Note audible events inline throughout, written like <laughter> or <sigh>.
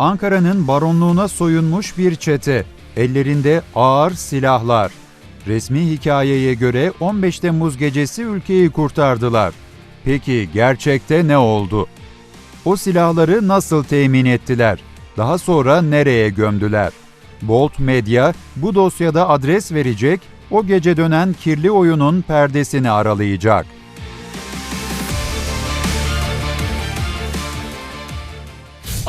Ankara'nın baronluğuna soyunmuş bir çete. Ellerinde ağır silahlar. Resmi hikayeye göre 15 Temmuz gecesi ülkeyi kurtardılar. Peki gerçekte ne oldu? O silahları nasıl temin ettiler? Daha sonra nereye gömdüler? Bolt Medya bu dosyada adres verecek, o gece dönen kirli oyunun perdesini aralayacak.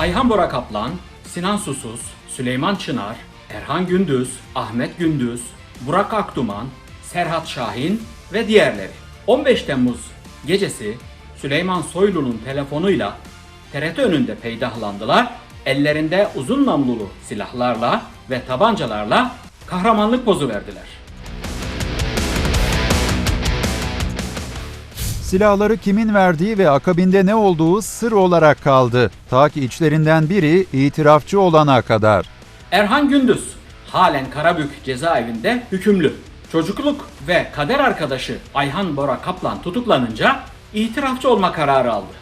Ayhan Bora Kaplan, Sinan Susuz, Süleyman Çınar, Erhan Gündüz, Ahmet Gündüz, Burak Akduman, Serhat Şahin ve diğerleri. 15 Temmuz gecesi Süleyman Soylu'nun telefonuyla TRT önünde peydahlandılar. Ellerinde uzun namlulu silahlarla ve tabancalarla kahramanlık pozu verdiler. Silahları kimin verdiği ve akabinde ne olduğu sır olarak kaldı. Ta ki içlerinden biri itirafçı olana kadar. Erhan Gündüz halen Karabük cezaevinde hükümlü. Çocukluk ve kader arkadaşı Ayhan Bora Kaplan tutuklanınca itirafçı olma kararı aldı.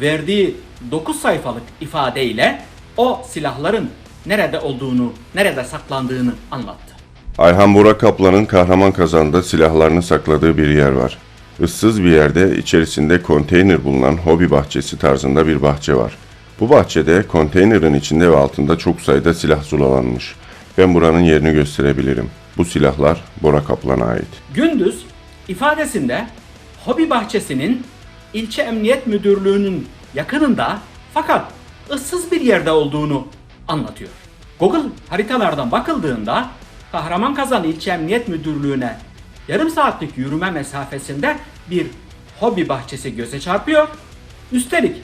Verdiği 9 sayfalık ifadeyle o silahların nerede olduğunu, nerede saklandığını anlattı. Ayhan Bora Kaplan'ın kahraman kazanda silahlarını sakladığı bir yer var. Issız bir yerde içerisinde konteyner bulunan hobi bahçesi tarzında bir bahçe var. Bu bahçede konteynerin içinde ve altında çok sayıda silah zulalanmış. Ben buranın yerini gösterebilirim. Bu silahlar Bora Kaplan'a ait. Gündüz ifadesinde hobi bahçesinin ilçe emniyet müdürlüğünün yakınında fakat ıssız bir yerde olduğunu anlatıyor. Google haritalardan bakıldığında Kahramankazan İlçe Emniyet Müdürlüğü'ne yarım saatlik yürüme mesafesinde bir hobi bahçesi göze çarpıyor. Üstelik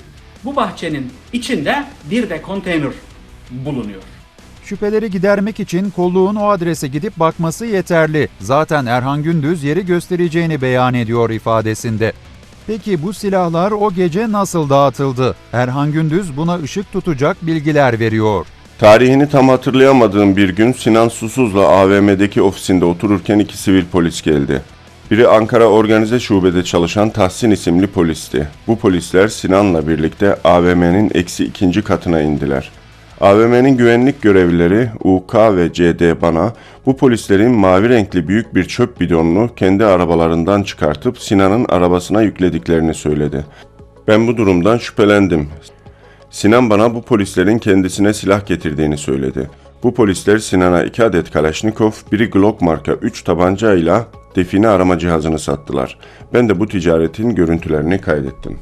bu bahçenin içinde bir de konteyner bulunuyor. Şüpheleri gidermek için kolluğun o adrese gidip bakması yeterli. Zaten Erhan Gündüz yeri göstereceğini beyan ediyor ifadesinde. Peki bu silahlar o gece nasıl dağıtıldı? Erhan Gündüz buna ışık tutacak bilgiler veriyor. Tarihini tam hatırlayamadığım bir gün Sinan Susuz'la AVM'deki ofisinde otururken iki sivil polis geldi. Biri Ankara Organize Şube'de çalışan Tahsin isimli polisti. Bu polisler Sinan'la birlikte AVM'nin eksi ikinci katına indiler. AVM'nin güvenlik görevlileri UK ve CD bana bu polislerin mavi renkli büyük bir çöp bidonunu kendi arabalarından çıkartıp Sinan'ın arabasına yüklediklerini söyledi. Ben bu durumdan şüphelendim. Sinan bana bu polislerin kendisine silah getirdiğini söyledi. Bu polisler Sinan'a 2 adet Kalashnikov, biri Glock marka 3 tabancayla define arama cihazını sattılar. Ben de bu ticaretin görüntülerini kaydettim.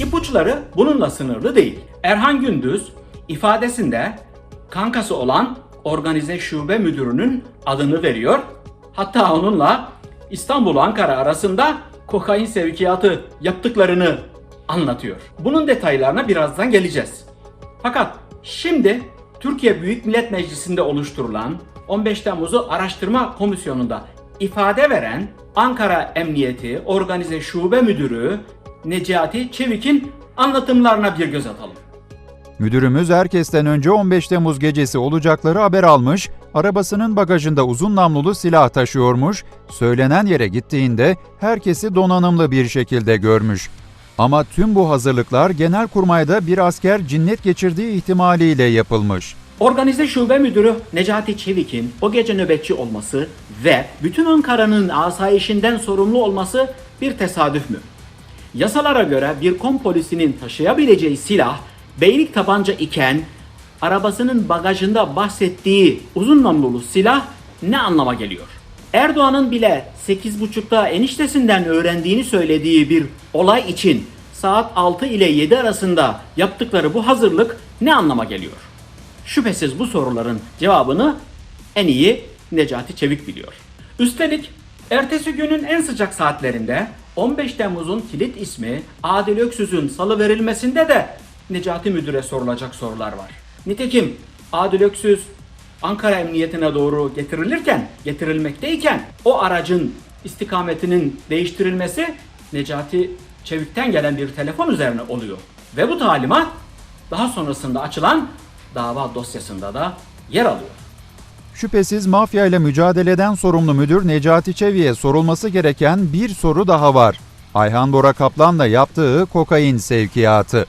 İpuçları bununla sınırlı değil. Erhan Gündüz ifadesinde kankası olan organize şube müdürünün adını veriyor. Hatta onunla İstanbul-Ankara arasında kokain sevkiyatı yaptıklarını anlatıyor. Bunun detaylarına birazdan geleceğiz. Fakat şimdi Türkiye Büyük Millet Meclisi'nde oluşturulan 15 Temmuz'u Araştırma Komisyonu'nda ifade veren Ankara Emniyeti Organize Şube Müdürü Necati Çevik'in anlatımlarına bir göz atalım. Müdürümüz herkesten önce 15 Temmuz gecesi olacakları haber almış, arabasının bagajında uzun namlulu silah taşıyormuş, söylenen yere gittiğinde herkesi donanımlı bir şekilde görmüş. Ama tüm bu hazırlıklar Genelkurmay'da bir asker cinnet geçirdiği ihtimaliyle yapılmış. Organize Şube Müdürü Necati Çevik'in o gece nöbetçi olması ve bütün Ankara'nın asayişinden sorumlu olması bir tesadüf mü? Yasalara göre bir kom polisinin taşıyabileceği silah beylik tabanca iken arabasının bagajında bahsettiği uzun namlulu silah ne anlama geliyor? Erdoğan'ın bile 8.30'da eniştesinden öğrendiğini söylediği bir olay için saat 6 ile 7 arasında yaptıkları bu hazırlık ne anlama geliyor? Şüphesiz bu soruların cevabını en iyi Necati Çevik biliyor. Üstelik ertesi günün en sıcak saatlerinde 15 Temmuz'un kilit ismi Adil Öksüz'ün salı verilmesinde de Necati Müdür'e sorulacak sorular var. Nitekim Adil Öksüz Ankara Emniyetine doğru getirilirken, getirilmekteyken o aracın istikametinin değiştirilmesi Necati Çevik'ten gelen bir telefon üzerine oluyor. Ve bu talimat daha sonrasında açılan dava dosyasında da yer alıyor. Şüphesiz mafya ile mücadeleden sorumlu müdür Necati Çevik'e sorulması gereken bir soru daha var. Ayhan Bora Kaplan'la yaptığı kokain sevkiyatı.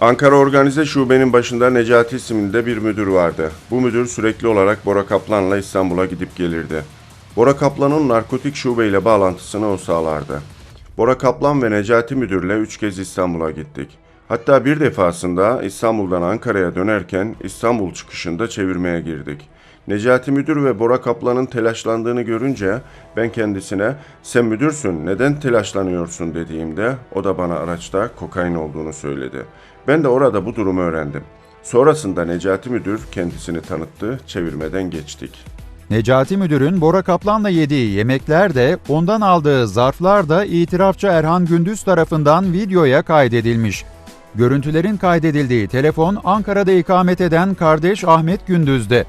Ankara Organize Şube'nin başında Necati isminde bir müdür vardı. Bu müdür sürekli olarak Bora Kaplan'la İstanbul'a gidip gelirdi. Bora Kaplan'ın narkotik şubeyle bağlantısını o sağlardı. Bora Kaplan ve Necati Müdür'le üç kez İstanbul'a gittik. Hatta bir defasında İstanbul'dan Ankara'ya dönerken İstanbul çıkışında çevirmeye girdik. Necati Müdür ve Bora Kaplan'ın telaşlandığını görünce ben kendisine sen müdürsün neden telaşlanıyorsun dediğimde o da bana araçta kokain olduğunu söyledi. Ben de orada bu durumu öğrendim. Sonrasında Necati Müdür kendisini tanıttı, çevirmeden geçtik. Necati Müdür'ün Bora Kaplan'la yediği yemekler de ondan aldığı zarflar da itirafçı Erhan Gündüz tarafından videoya kaydedilmiş. Görüntülerin kaydedildiği telefon Ankara'da ikamet eden kardeş Ahmet Gündüz'de.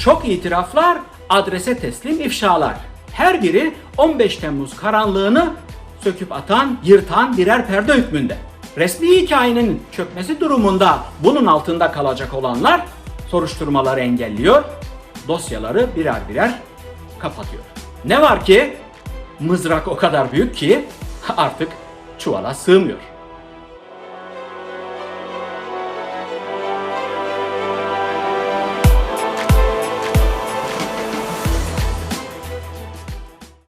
Şok itiraflar, adrese teslim ifşalar. Her biri 15 Temmuz karanlığını söküp atan, yırtan birer perde hükmünde. Resmi hikayenin çökmesi durumunda bunun altında kalacak olanlar soruşturmaları engelliyor, dosyaları birer birer kapatıyor. Ne var ki mızrak o kadar büyük ki <laughs> artık çuvala sığmıyor.